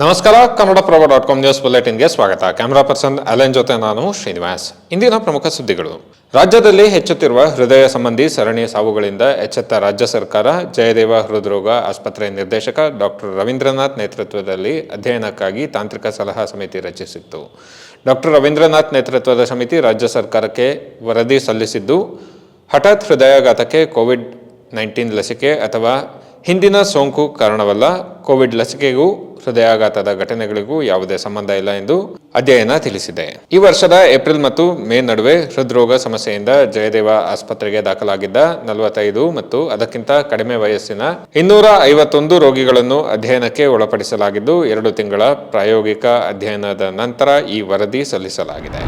ನಮಸ್ಕಾರ Kannadaprabha dot com news ಬುಲೆಟಿನ್ಗೆ ಸ್ವಾಗತ. ಕ್ಯಾಮರಾ ಪರ್ಸನ್ ಅಲೆನ್ ಜೊತೆ ನಾನು ಶ್ರೀನಿವಾಸ್. ಇಂದಿನ ಪ್ರಮುಖ ಸುದ್ದಿಗಳು. ರಾಜ್ಯದಲ್ಲಿ ಹೆಚ್ಚುತ್ತಿರುವ ಹೃದಯ ಸಂಬಂಧಿ ಸರಣಿ ಸಾವುಗಳಿಂದ ಎಚ್ಚೆತ್ತ ರಾಜ್ಯ ಸರ್ಕಾರ, ಜಯದೇವ ಹೃದ್ರೋಗ ಆಸ್ಪತ್ರೆ ನಿರ್ದೇಶಕ ಡಾಕ್ಟರ್ ರವೀಂದ್ರನಾಥ್ ನೇತೃತ್ವದಲ್ಲಿ ಅಧ್ಯಯನಕ್ಕಾಗಿ ತಾಂತ್ರಿಕ ಸಲಹಾ ಸಮಿತಿ ರಚಿಸಿತ್ತು. ಡಾಕ್ಟರ್ ರವೀಂದ್ರನಾಥ್ ನೇತೃತ್ವದ ಸಮಿತಿ ರಾಜ್ಯ ಸರ್ಕಾರಕ್ಕೆ ವರದಿ ಸಲ್ಲಿಸಿದ್ದು, ಹಠಾತ್ ಹೃದಯಾಘಾತಕ್ಕೆ ಕೋವಿಡ್ ನೈನ್ಟೀನ್ ಲಸಿಕೆ ಅಥವಾ ಹಿಂದಿನ ಸೋಂಕು ಕಾರಣವಲ್ಲ, ಕೋವಿಡ್ ಲಸಿಕೆಗೂ ಹೃದಯಾಘಾತದ ಘಟನೆಗಳಿಗೂ ಯಾವುದೇ ಸಂಬಂಧ ಇಲ್ಲ ಎಂದು ಅಧ್ಯಯನ ತಿಳಿಸಿದೆ. ಈ ವರ್ಷದ ಏಪ್ರಿಲ್ ಮತ್ತು ಮೇ ನಡುವೆ ಹೃದ್ರೋಗ ಸಮಸ್ಯೆಯಿಂದ ಜಯದೇವ ಆಸ್ಪತ್ರೆಗೆ ದಾಖಲಾಗಿದ್ದ ನಲವತ್ತೈದು ಮತ್ತು ಅದಕ್ಕಿಂತ ಕಡಿಮೆ ವಯಸ್ಸಿನ ಇನ್ನೂರ ಐವತ್ತೊಂದು ರೋಗಿಗಳನ್ನು ಅಧ್ಯಯನಕ್ಕೆ ಒಳಪಡಿಸಲಾಗಿದ್ದು, ಎರಡು ತಿಂಗಳ ಪ್ರಾಯೋಗಿಕ ಅಧ್ಯಯನದ ನಂತರ ಈ ವರದಿ ಸಲ್ಲಿಸಲಾಗಿದೆ.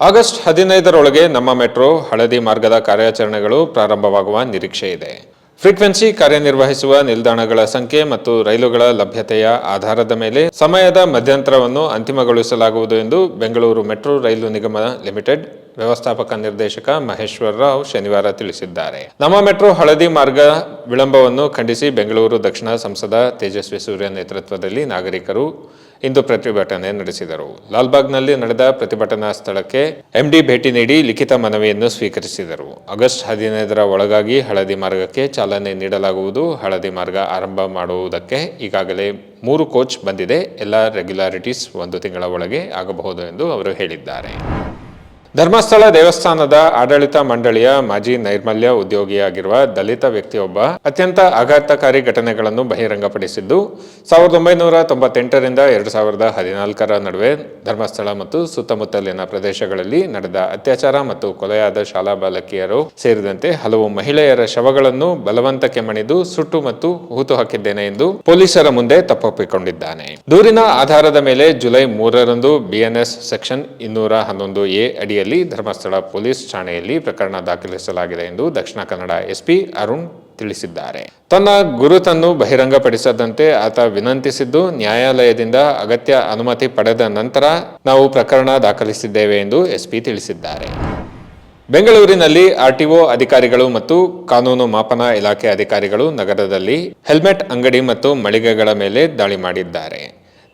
ಆಗಸ್ಟ್ ಹದಿನೈದರೊಳಗೆ ನಮ್ಮ ಮೆಟ್ರೋ ಹಳದಿ ಮಾರ್ಗದ ಕಾರ್ಯಾಚರಣೆಗಳು ಪ್ರಾರಂಭವಾಗುವ ನಿರೀಕ್ಷೆ ಇದೆ. ಫ್ರೀಕ್ವೆನ್ಸಿ ಕಾರ್ಯನಿರ್ವಹಿಸುವ ನಿಲ್ದಾಣಗಳ ಸಂಖ್ಯೆ ಮತ್ತು ರೈಲುಗಳ ಲಭ್ಯತೆಯ ಆಧಾರದ ಮೇಲೆ ಸಮಯದ ಮಧ್ಯಂತರವನ್ನು ಅಂತಿಮಗೊಳಿಸಲಾಗುವುದು ಎಂದು ಬೆಂಗಳೂರು ಮೆಟ್ರೋ ರೈಲು ನಿಗಮ ಲಿಮಿಟೆಡ್ ವ್ಯವಸ್ಥಾಪಕ ನಿರ್ದೇಶಕ ಮಹೇಶ್ವರ ರಾವ್ ಶನಿವಾರ ತಿಳಿಸಿದ್ದಾರೆ. ನಮ್ಮ ಮೆಟ್ರೋ ಹಳದಿ ಮಾರ್ಗ ವಿಳಂಬವನ್ನು ಖಂಡಿಸಿ ಬೆಂಗಳೂರು ದಕ್ಷಿಣ ಸಂಸದ ತೇಜಸ್ವಿ ಸೂರ್ಯ ನೇತೃತ್ವದಲ್ಲಿ ನಾಗರಿಕರು ಇಂದು ಪ್ರತಿಭಟನೆ ನಡೆಸಿದರು. ಲಾಲ್ಬಾಗ್ನಲ್ಲಿ ನಡೆದ ಪ್ರತಿಭಟನಾ ಸ್ಥಳಕ್ಕೆ ಎಂಡಿ ಭೇಟಿ ನೀಡಿ ಲಿಖಿತ ಮನವಿಯನ್ನು ಸ್ವೀಕರಿಸಿದರು. ಆಗಸ್ಟ್ ಹದಿನೈದರ ಒಳಗಾಗಿ ಹಳದಿ ಮಾರ್ಗಕ್ಕೆ ಚಾಲನೆ ನೀಡಲಾಗುವುದು. ಹಳದಿ ಮಾರ್ಗ ಆರಂಭ ಮಾಡುವುದಕ್ಕೆ ಈಗಾಗಲೇ ಮೂರು ಕೋಚ್ ಬಂದಿದೆ. ಎಲ್ಲ ರೆಗ್ಯುಲಾರಿಟೀಸ್ ಒಂದು ತಿಂಗಳ ಒಳಗೆ ಆಗಬಹುದು ಎಂದು ಅವರು ಹೇಳಿದ್ದಾರೆ. ಧರ್ಮಸ್ಥಳ ದೇವಸ್ಥಾನದ ಆಡಳಿತ ಮಂಡಳಿಯ ಮಾಜಿ ನೈರ್ಮಲ್ಯ ಉದ್ಯೋಗಿಯಾಗಿರುವ ದಲಿತ ವ್ಯಕ್ತಿಯೊಬ್ಬ ಅತ್ಯಂತ ಆಘಾತಕಾರಿ ಘಟನೆಗಳನ್ನು ಬಹಿರಂಗಪಡಿಸಿದ್ದು, ಸಾವಿರದ ಒಂಬೈನೂರ ತೊಂಬತ್ತೆಂಟರಿಂದ ಎರಡು ಸಾವಿರದ ಹದಿನಾಲ್ಕರ ನಡುವೆ ಧರ್ಮಸ್ಥಳ ಮತ್ತು ಸುತ್ತಮುತ್ತಲಿನ ಪ್ರದೇಶಗಳಲ್ಲಿ ನಡೆದ ಅತ್ಯಾಚಾರ ಮತ್ತು ಕೊಲೆಯಾದ ಶಾಲಾ ಬಾಲಕಿಯರು ಸೇರಿದಂತೆ ಹಲವು ಮಹಿಳೆಯರ ಶವಗಳನ್ನು ಬಲವಂತಕ್ಕೆ ಮಣಿದು ಸುಟ್ಟು ಮತ್ತು ಹೂತು ಹಾಕಿದ್ದೇನೆ ಎಂದು ಪೊಲೀಸರ ಮುಂದೆ ತಪ್ಪೊಪ್ಪಿಕೊಂಡಿದ್ದಾನೆ. ದೂರಿನ ಆಧಾರದ ಮೇಲೆ ಜುಲೈ ಮೂರರಂದು ಬಿಎನ್ಎಸ್ ಸೆಕ್ಷನ್ ಇನ್ನೂರ ಹನ್ನೊಂದು ಎ ಅಡಿಯಲ್ಲಿ ಧರ್ಮಸ್ಥಳ ಪೊಲೀಸ್ ಠಾಣೆಯಲ್ಲಿ ಪ್ರಕರಣ ದಾಖಲಿಸಲಾಗಿದೆ ಎಂದು ದಕ್ಷಿಣ ಕನ್ನಡ ಎಸ್ಪಿ ಅರುಣ್ ತಿಳಿಸಿದ್ದಾರೆ. ತನ್ನ ಗುರುತನ್ನು ಬಹಿರಂಗಪಡಿಸದಂತೆ ಆತ ವಿನಂತಿಸಿದ್ದು, ನ್ಯಾಯಾಲಯದಿಂದ ಅಗತ್ಯ ಅನುಮತಿ ಪಡೆದ ನಂತರ ನಾವು ಪ್ರಕರಣ ದಾಖಲಿಸಿದ್ದೇವೆ ಎಂದು ಎಸ್ಪಿ ತಿಳಿಸಿದ್ದಾರೆ. ಬೆಂಗಳೂರಿನಲ್ಲಿ ಆರ್ಟಿಒ ಅಧಿಕಾರಿಗಳು ಮತ್ತು ಕಾನೂನು ಮಾಪನ ಇಲಾಖೆ ಅಧಿಕಾರಿಗಳು ನಗರದಲ್ಲಿ ಹೆಲ್ಮೆಟ್ ಅಂಗಡಿ ಮತ್ತು ಮಳಿಗೆಗಳ ಮೇಲೆ ದಾಳಿ ಮಾಡಿದ್ದಾರೆ.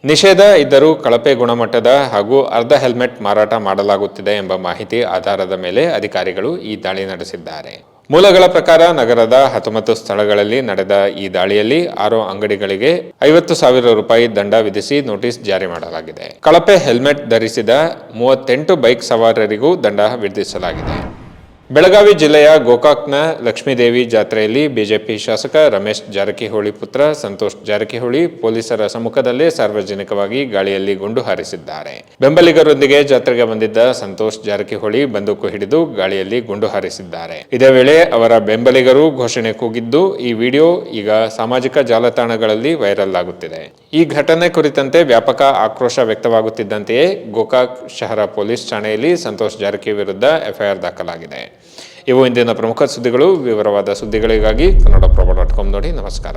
ನಿಷೇಧ ಇದ್ದರೂ ಕಳಪೆ ಗುಣಮಟ್ಟದ ಹಾಗೂ ಅರ್ಧ ಹೆಲ್ಮೆಟ್ ಮಾರಾಟ ಮಾಡಲಾಗುತ್ತಿದೆ ಎಂಬ ಮಾಹಿತಿ ಆಧಾರದ ಮೇಲೆ ಅಧಿಕಾರಿಗಳು ಈ ದಾಳಿ ನಡೆಸಿದ್ದಾರೆ. ಮೂಲಗಳ ಪ್ರಕಾರ ನಗರದ ಹತ್ತೊಂಬತ್ತು ಸ್ಥಳಗಳಲ್ಲಿ ನಡೆದ ಈ ದಾಳಿಯಲ್ಲಿ ಆರು ಅಂಗಡಿಗಳಿಗೆ ಐವತ್ತು ಸಾವಿರ ರೂಪಾಯಿ ದಂಡ ವಿಧಿಸಿ ನೋಟಿಸ್ ಜಾರಿ ಮಾಡಲಾಗಿದೆ. ಕಳಪೆ ಹೆಲ್ಮೆಟ್ ಧರಿಸಿದ ಮೂವತ್ತೆಂಟು ಬೈಕ್ ಸವಾರರಿಗೂ ದಂಡ ವಿಧಿಸಲಾಗಿದೆ. ಬೆಳಗಾವಿ ಜಿಲ್ಲೆಯ ಗೋಕಾಕ್ನ ಲಕ್ಷ್ಮೀದೇವಿ ಜಾತ್ರೆಯಲ್ಲಿ ಬಿಜೆಪಿ ಶಾಸಕ ರಮೇಶ್ ಜಾರಕಿಹೊಳಿ ಪುತ್ರ ಸಂತೋಷ್ ಜಾರಕಿಹೊಳಿ ಪೊಲೀಸರ ಸಮ್ಮುಖದಲ್ಲೇ ಸಾರ್ವಜನಿಕವಾಗಿ ಗಾಳಿಯಲ್ಲಿ ಗುಂಡು ಹಾರಿಸಿದ್ದಾರೆ. ಬೆಂಬಲಿಗರೊಂದಿಗೆ ಜಾತ್ರೆಗೆ ಬಂದಿದ್ದ ಸಂತೋಷ್ ಜಾರಕಿಹೊಳಿ ಬಂದೂಕು ಹಿಡಿದು ಗಾಳಿಯಲ್ಲಿ ಗುಂಡು ಹಾರಿಸಿದ್ದಾರೆ. ಇದೇ ವೇಳೆ ಅವರ ಬೆಂಬಲಿಗರು ಘೋಷಣೆ ಕೂಗಿದ್ದು, ಈ ವಿಡಿಯೋ ಈಗ ಸಾಮಾಜಿಕ ಜಾಲತಾಣಗಳಲ್ಲಿ ವೈರಲ್ ಆಗುತ್ತಿದೆ. ಈ ಘಟನೆ ಕುರಿತಂತೆ ವ್ಯಾಪಕ ಆಕ್ರೋಶ ವ್ಯಕ್ತವಾಗುತ್ತಿದ್ದಂತೆಯೇ ಗೋಕಾಕ್ ಶಹರ ಪೊಲೀಸ್ ಠಾಣೆಯಲ್ಲಿ ಸಂತೋಷ್ ಜಾರಕಿ ವಿರುದ್ಧ ಎಫ್ಐಆರ್ ದಾಖಲಾಗಿದೆ. ಇವು ಇಂದಿನ ಪ್ರಮುಖ ಸುದ್ದಿಗಳು. ವಿವರವಾದ ಸುದ್ದಿಗಳಿಗಾಗಿ ಕನ್ನಡ ಪ್ರಭ ಡಾಟ್ ಕಾಮ್ ನೋಡಿ ನಮಸ್ಕಾರ.